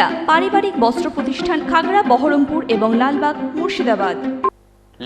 সুনিতা পারিবারিক বস্ত্র প্রতিষ্ঠান খাগড়া, বহরমপুর এবং লালবাগ, মুর্শিদাবাদ।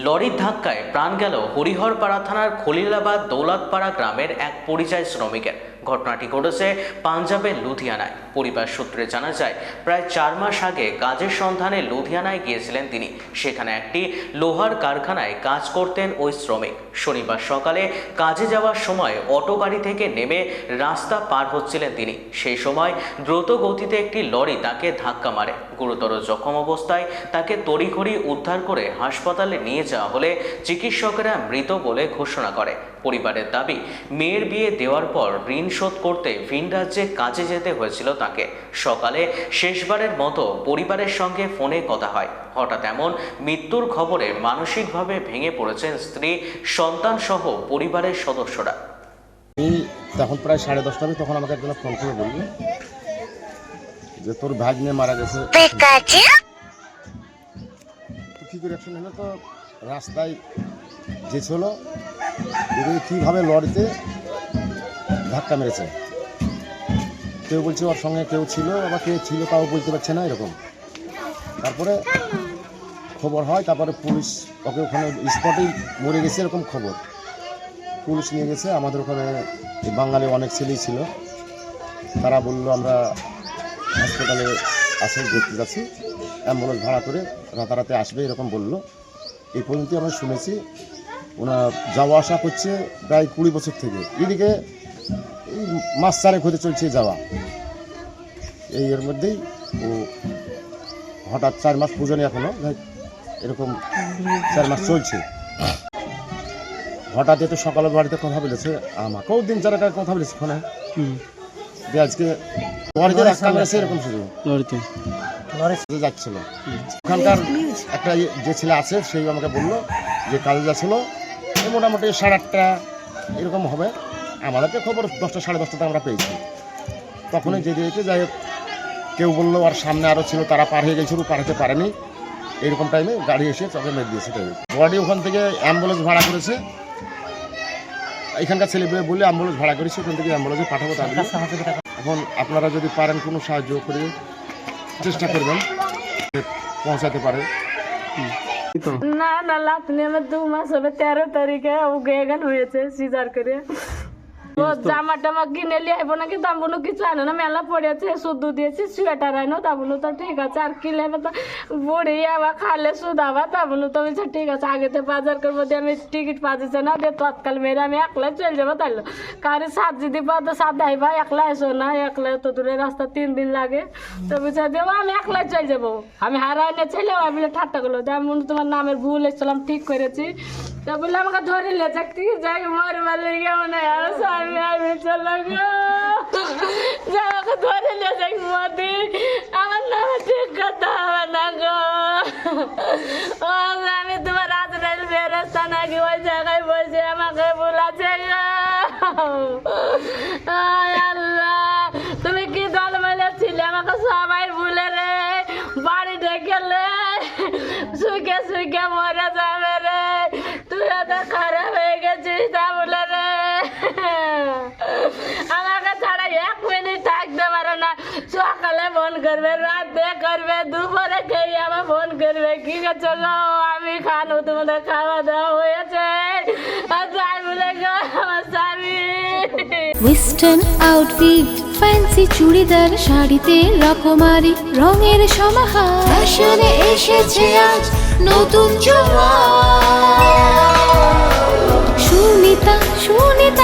লরির ধাক্কায় প্রাণ গেল হরিহরপাড়া থানার খলিলাবাদ দৌলতপাড়া গ্রামের এক পরিযায়ী শ্রমিকের। ঘটনাটি ঘটেছে পাঞ্জাবের লুধিয়ানায়। পরিবার সূত্রে জানা যায়, প্রায় চার মাস আগে কাজের সন্ধানে লুধিয়ানায় গিয়েছিলেন তিনি। সেখানে একটি লোহার কারখানায় কাজ করতেন ওই শ্রমিক। শনিবার সকালে কাজে যাওয়ার সময় অটো গাড়ি থেকে নেমে রাস্তা পার হচ্ছিলেন তিনি। সেই সময় দ্রুত গতিতে একটি লরি তাকে ধাক্কা মারে। গুরুতর জখম অবস্থায় তাকে তড়িঘড়ি উদ্ধার করে হাসপাতালে নিয়ে যাওয়া হলে চিকিৎসকেরা মৃত বলে ঘোষণা করে। পরিবারের দাবি, মেয়ের বিয়ে দেওয়ার পর ঋণ শোধ করতে ভিন রাজ্যে কাজে যেতে হয়েছিল তাকে। সকালে শেষবারের মতো পরিবারের সঙ্গে ফোনে কথা হয়। হঠাৎ এমন মৃত্যুর খবরে মানসিকভাবে ভেঙে পড়েছেন স্ত্রী সন্তান সহ পরিবারের সদস্যরা। আমি তখন প্রায় সাড়ে দশটা হবে তখন আমাকে একজন ফোন করে বলল যে তোর ভাগ্নে মারা গেছে। কী করে অ্যাকশন হলো তো রাস্তায় যে ছিল এদের কীভাবে লরিতে ধাক্কা মেরেছে। কেউ বলছে ওর সঙ্গে কেউ ছিল, আবার কেউ ছিল তাও বলতে পারছে না এরকম। তারপরে খবর হয়, তারপরে পুলিশ ওকে ওখানে স্পটেই মরে গেছে এরকম খবর। পুলিশ নিয়ে গেছে, আমাদের ওখানে বাঙালি অনেক ছেলেই ছিল। তারা বলল, আমরা হাসপাতালে আসে দেখতে যাচ্ছি। অ্যাম্বুলেন্স ভাড়া করে রাতারাতে আসবে, এরকম বলল। এই পর্যন্ত আমরা শুনেছি। ওনার যাওয়া আসা করছে প্রায় কুড়ি বছর থেকে। এদিকে মাস চারেক হতে চলছে যাওয়া। এই এর মধ্যেই ও হঠাৎ চার মাস পুজো নেই এখনও এরকম চার মাস চলছে। হঠাৎ এত সকালে বাড়িতে কথা বলেছে আমাকেও দিন চার আগে কথা বলেছে ফোনে। আজকে এরকম শুধু। লরিতে যে যাচ্ছিল। ওখানকার একটা ইয়ে- যে ছেলে আছে সেই আমাকে বলল যে কাজে যাচ্ছিল মোটামুটি সাড়ে আটটা এরকম হবে। আমাদেরকে খবর দশটা, সাড়ে দশটাতে আমরা পেয়েছি। তখনই যেতে যেতে যাই কেউ বলল আর সামনে আরও ছিল, তারা পার হয়ে গেছিল, পার হতে পারেনি। এইরকম টাইমে গাড়ি এসে চকে মেরে দিয়েছে বডি ওখান থেকে অ্যাম্বুলেন্স ভাড়া করেছে। এখানকার ছেলে বলে অ্যাম্বুলেন্স ভাড়া করেছি, ওখান থেকে অ্যাম্বুলেন্সে পাঠাবো তাহলে। এখন আপনারা যদি পারেন কোনো সাহায্য করে, চেষ্টা করবেন পৌঁছাতে পারে। না না লাতনি আমার দু মাস হবে, তেরো তারিখে ও গেগান হয়েছে, সিজার করে। জামা টামা কিনে নিয়ে আইবো নাকি? তা বলো কিছু আনে না? মেলা পড়েছে শুদ্ধ দিয়েছি সোয়েটার আইনো তা তো ঠিক আছে, আর কি লেবে তো? বুড়ি আবার খালে সুদাবা তা তো বলছে, ঠিক আছে আগেতে বাজার করব, দিয়ে আমি টিকিট পাচ্ছি না, দিয়ে তৎকাল মেরে আমি একলাই চলে যাব তাইলো। কারি সাত যদি পা তো সাত আইবা একলা এসো না একলা তো দূরে রাস্তা তিন দিন লাগে। তো বুঝে দেবো আমি একলাই চলে যাব। আমি হারাই নিয়ে ছেলে আমি ঠাট্টা করল। দিয়ে তোমার নামের ভুল এসেছিলাম, ঠিক করেছি। তা বললে আমাকে ধরে যাক, ঠিক যাই মরে মারলে কেমন আর স্বামী, আমি চলো গো। আমাকে ধরে নিয়ে যাক, মতি। আমার নামে ঠিক কথা হবে না গো। ও, আমি তোমার রাজরাইল বেরোস্তা নাকি ওই জায়গায় বসে আমাকে বলাছে গো। ফোন করবে রাতে করবে দুপুরে খেয়ে আমার ফোন করবে? কি গো আমি খানো তোমাদের খাওয়া দাওয়া হয়েছে ওয়েস্টার্ন আউটফিট ফ্যান্সি চুড়িদার শাড়িতে রকমারি রঙের সমাহার। ফ্যাশনে এসেছে আজ নতুন সুনিতা সুনিতা